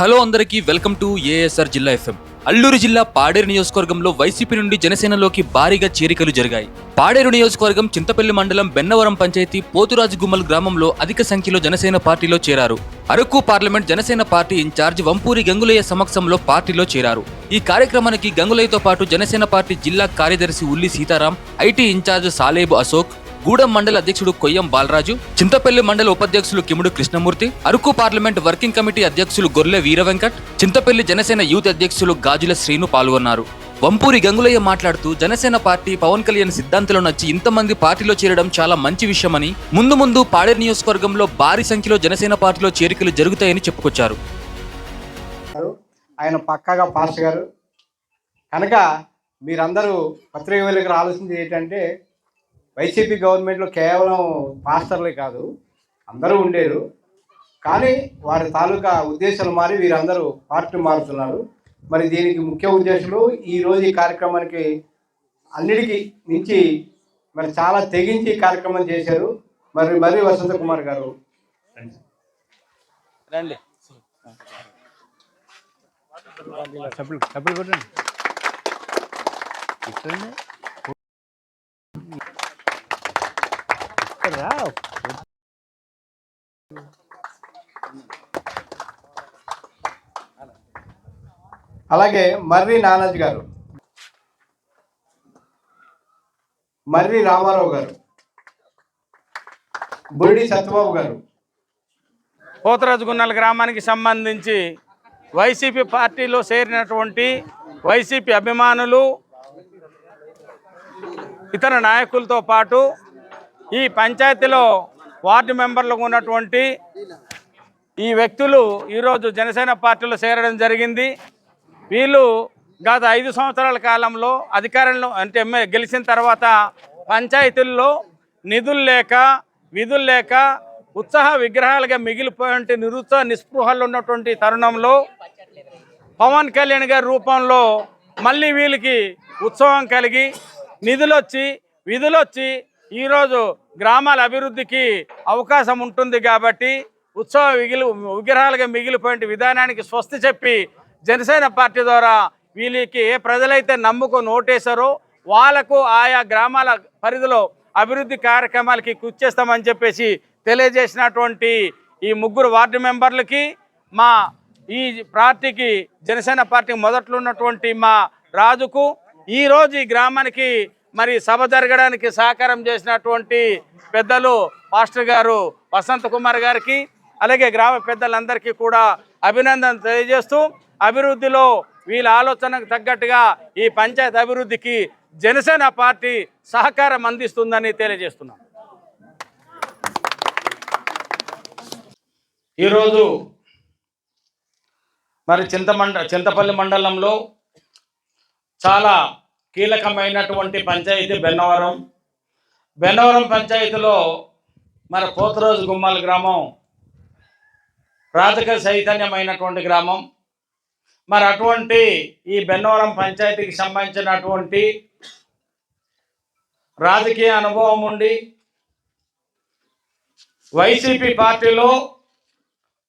Hello అందరికీ welcome to ASR జిల్లా FM. Alluri జిల్లా పాడేరు నియోజకవర్గంలో వైసీపీ నుండి జనసేనలోకి భారీగా చేరికలు జరిగాయి. పాడేరు నియోజకవర్గం చింతపల్లి మండలం బెన్నవరం పంచాయతీ పోతురాజు గుమ్మల్ గ్రామంలో అధిక సంఖ్యలో జనసేన పార్టీలో చేరారు. Araku parliament Janasena party incharge Vampuri Gangulayya సమక్షంలో పార్టీలో చేరారు. ఈ కార్యక్రమానికి గంగులయ్యతో పాటు జనసేన పార్టీ జిల్లా కార్యదర్శి ఉల్లి సీతారాం ఐటీ ఇన్ఛార్జ్ సాలేబు అశోక్ గూడెం మండల అధ్యక్షుడు కొయ్యం బాలరాజు చింతపల్లి మండల ఉపాధ్యక్షులు Kimudu Krishnamurthy Araku parliament working committee అధ్యక్షులు గొర్లె వీరవెంకట్ చింతపల్లి జనసేన యూత్ అధ్యక్షులు గాజుల శ్రీను పాల్గొన్నారు. వంపూరి గంగులయ్య మాట్లాడుతూ జనసేన పార్టీ పవన్ కళ్యాణ్ సిద్ధాంతాలు నచ్చి ఇంతమంది పార్టీలో చేరడం చాలా మంచి విషయమని ముందు ముందు పాడేరు నియోజకవర్గంలో భారీ సంఖ్యలో జనసేన పార్టీలో చేరికలు జరుగుతాయని చెప్పుకొచ్చారు. ఆయన పక్కాగా పాస్ గారు. కనుక మీరందరూ పత్రిక వెలుగు ఆలోచించేది ఏంటంటే వైసీపీ గవర్నమెంట్లో కేవలం పాస్టర్లే కాదు అందరూ ఉండేరు. కానీ వారి తాలూకా ఉద్దేశాలు మారి వీరందరూ పార్టీ మారుతున్నారు. మరి దీనికి ముఖ్య ఉద్దేశాలు ఈరోజు ఈ కార్యక్రమానికి అన్నిటికీ మించి మరి చాలా తెగించి కార్యక్రమం చేశారు. మరి మరి వసంత కుమార్ గారు. రండి. డబ్బులు డబ్బులు కొట్టండి అలాగే మర్రి నానాజీ గారు. మర్రి రామారావు గారు. బురిడి సత్యబాబు గారు. పోతరాజు గున్నల గ్రామానికి సంబంధించి వైసీపీ పార్టీలో చేరినటువంటి వైసీపీ అభిమానులు ఇతర నాయకులతో పాటు ఈ పంచాయతీలో వార్డు మెంబర్లకు ఉన్నటువంటి ఈ వ్యక్తులు ఈరోజు జనసేన పార్టీలో చేరడం జరిగింది. వీళ్ళు గత ఐదు సంవత్సరాల కాలంలో అధికారంలో అంటే ఎమ్మె గెలిచిన తర్వాత పంచాయతీల్లో నిధులు లేక విధులు లేక ఉత్సాహ విగ్రహాలుగా మిగిలిపోయిన నిరుత్సాహ నిస్పృహలు ఉన్నటువంటి తరుణంలో పవన్ కళ్యాణ్ గారి రూపంలో మళ్ళీ వీళ్ళకి ఉత్సవం కలిగి నిధులు వచ్చి విధులు వచ్చి ఈరోజు గ్రామాల అభివృద్ధికి అవకాశం ఉంటుంది కాబట్టి ఉత్సవ మిగిలి విగ్రహాలుగా మిగిలిపోయిన విధానానికి స్వస్తి చెప్పి జనసేన పార్టీ ద్వారా వీళ్ళకి ఏ ప్రజలైతే నమ్ముకు నోటేశారో వాళ్ళకు ఆయా గ్రామాల పరిధిలో అభివృద్ధి కార్యక్రమాలకి కృషి చేస్తామని చెప్పేసి తెలియజేసినటువంటి ఈ ముగ్గురు వార్డు మెంబర్లకి మా ఈ పార్టీకి జనసేన పార్టీ మొదట్లో ఉన్నటువంటి మా రాజుకు ఈరోజు ఈ గ్రామానికి మరి సభ జరగడానికి సహకారం చేసినటువంటి పెద్దలు మాస్టర్ గారు వసంత్ కుమార్ గారికి అలాగే గ్రామ పెద్దలందరికీ కూడా అభినందన తెలియజేస్తూ అభివృద్ధిలో వీళ్ళ ఆలోచనకు తగ్గట్టుగా ఈ పంచాయత్ అభివృద్ధికి జనసేన పార్టీ సహకారం అందిస్తుందని తెలియజేస్తున్నాం. ఈరోజు మరి చింతమండ చింతపల్లి మండలంలో చాలా కీలకమైనటువంటి పంచాయతీ బెన్నవరం. బెన్నవరం పంచాయతీలో మరి పోతరోజు గుమ్మాల గ్రామం రాజకీయ చైతన్యమైనటువంటి గ్రామం. మరి అటువంటి ఈ బెన్నవరం పంచాయతీకి సంబంధించినటువంటి రాజకీయ అనుభవం ఉండి వైసీపీ పార్టీలో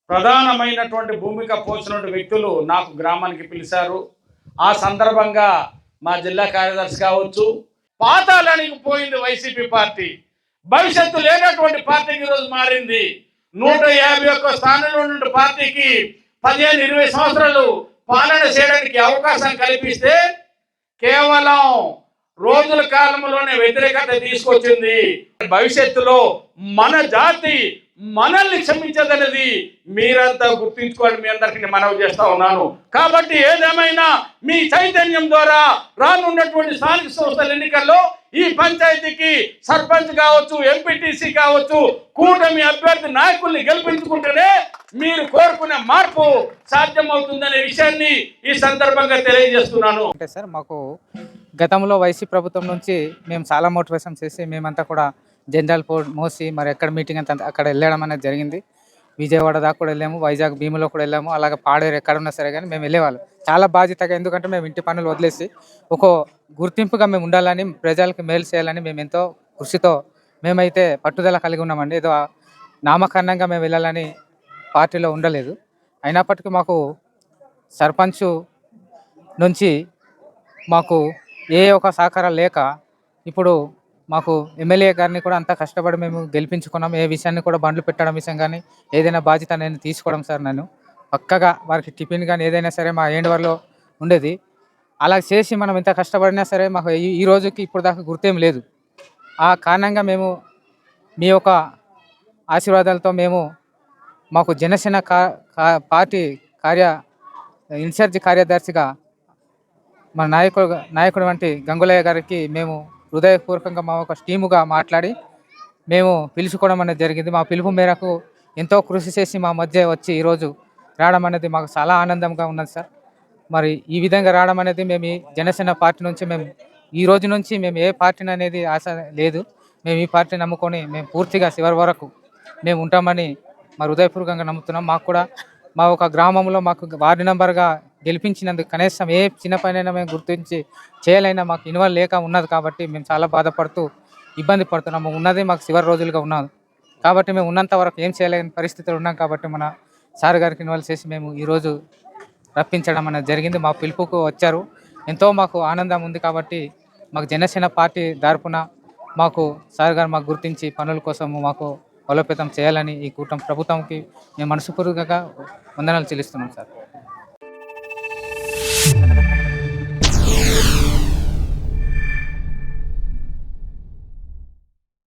ప్రధానమైనటువంటి భూమిక పోసినటువంటి వ్యక్తులు నాకు గ్రామానికి పిలిచారు. ఆ సందర్భంగా మా జిల్లా కార్యదర్శి కావచ్చు. పాతాళానికి పోయింది వైసీపీ పార్టీ. భవిష్యత్తు లేనటువంటి పార్టీకి ఈరోజు మారింది. నూట యాభై ఒక్క స్థానంలో ఉన్న పార్టీకి పదిహేను ఇరవై సంవత్సరాలు పాలన చేయడానికి అవకాశం కల్పిస్తే కేవలం రోజుల కాలంలోనే వ్యతిరేకత తీసుకొచ్చింది. భవిష్యత్తులో మన జాతి మనల్ని క్షమించదనేది మీరంతా గుర్తించుకోవాలి మీ అందరికీ మనవి చేస్తా ఉన్నాను. కాబట్టి ఏదేమైనా మీ చైతన్యం ద్వారా రానున్నటువంటి స్థానిక సంస్థల ఎన్నికల్లో ఈ పంచాయతీకి సర్పంచ్ కావచ్చు ఎంపీటీసీ కావచ్చు కూటమి అభ్యర్థి నాయకుల్ని గెలిపించుకుంటేనే మీరు కోరుకునే మార్పు సాధ్యమవుతుందనే విషయాన్ని ఈ సందర్భంగా తెలియజేస్తున్నాను. అంటే సార్ మాకు గతంలో వైసీ ప్రభుత్వం నుంచి మేము చాలా మోటివేషన్ చేసి మేమంతా కూడా జెండాలు పో మోసి మరి ఎక్కడ మీటింగ్ అంత అక్కడ వెళ్ళడం అనేది జరిగింది. విజయవాడ దాకా కూడా వెళ్ళాము వైజాగ్ భీములో కూడా వెళ్ళాము అలాగే పాడేరు ఎక్కడ ఉన్నా సరే కానీ మేము వెళ్ళేవాళ్ళం. చాలా బాధ్యతగా ఎందుకంటే మేము ఇంటి పనులు వదిలేసి ఒక గుర్తింపుగా మేము ఉండాలని ప్రజలకు మేలు చేయాలని మేము ఎంతో కృషితో మేమైతే పట్టుదల కలిగి ఉన్నామండి. ఏదో నామకరణంగా మేము వెళ్ళాలని పార్టీలో ఉండలేదు. అయినప్పటికీ మాకు సర్పంచ్ నుంచి మాకు ఏ ఒక సహకారం లేక ఇప్పుడు మాకు ఎమ్మెల్యే గారిని కూడా అంత కష్టపడి మేము గెలిపించుకున్నాం. ఏ విషయాన్ని కూడా బండ్లు పెట్టడం విషయం కానీ ఏదైనా బాధ్యత నేను తీసుకోవడం సార్ నేను పక్కగా వారికి టిఫిన్ కానీ ఏదైనా సరే మా ఏండవర్లో ఉండేది. అలా చేసి మనం ఎంత కష్టపడినా సరే మాకు ఈ రోజుకి ఇప్పుడు దాకా గుర్తేం లేదు. ఆ కారణంగా మేము మీ యొక్క ఆశీర్వాదాలతో మేము మాకు జనసేన కా పార్టీ కార్య ఇన్ఛార్జి కార్యదర్శిగా మన నాయకుడు నాయకుడు వంటి గంగులయ్య గారికి మేము హృదయపూర్వకంగా మా ఒక టీముగా మాట్లాడి మేము పిలుచుకోవడం అనేది జరిగింది. మా పిలుపు మేరకు ఎంతో కృషి చేసి మా మధ్య వచ్చి ఈరోజు రావడం అనేది మాకు చాలా ఆనందంగా ఉన్నది సార్. మరి ఈ విధంగా రావడం అనేది మేము ఈ జనసేన పార్టీ నుంచి మేము ఈ రోజు నుంచి మేము ఏ పార్టీని అనేది ఆశ లేదు. మేము ఈ పార్టీని నమ్ముకొని మేము పూర్తిగా చివరి వరకు మేము ఉంటామని మా హృదయపూర్వకంగా నమ్ముతున్నాం. మాకు కూడా మా ఒక గ్రామంలో మాకు వార్డు నెంబర్గా గెలిపించినందుకు కనీసం ఏ చిన్న పనైనా మేము గుర్తించి చేయాలైనా మాకు ఇన్వాల్వ్ లేక ఉన్నది కాబట్టి మేము చాలా బాధపడుతూ ఇబ్బంది పడుతున్నాము. ఉన్నది మాకు చివరి రోజులుగా ఉన్నది. కాబట్టి మేము ఉన్నంత వరకు ఏం చేయలేని పరిస్థితులు ఉన్నాం కాబట్టి మన సార్ గారికి ఇన్వాల్వ్ చేసి మేము ఈరోజు రప్పించడం అనేది జరిగింది. మా పిలుపుకు వచ్చారు. ఎంతో మాకు ఆనందం ఉంది కాబట్టి మాకు జనసేన పార్టీ తరపున మాకు సార్ గారు మాకు గుర్తించి పనుల కోసము మాకు బలోపేతం చేయాలని ఈ కూటమి ప్రభుత్వంకి మేము మనస్ఫూర్తిగా వందనాలు చెల్లిస్తున్నాం సార్.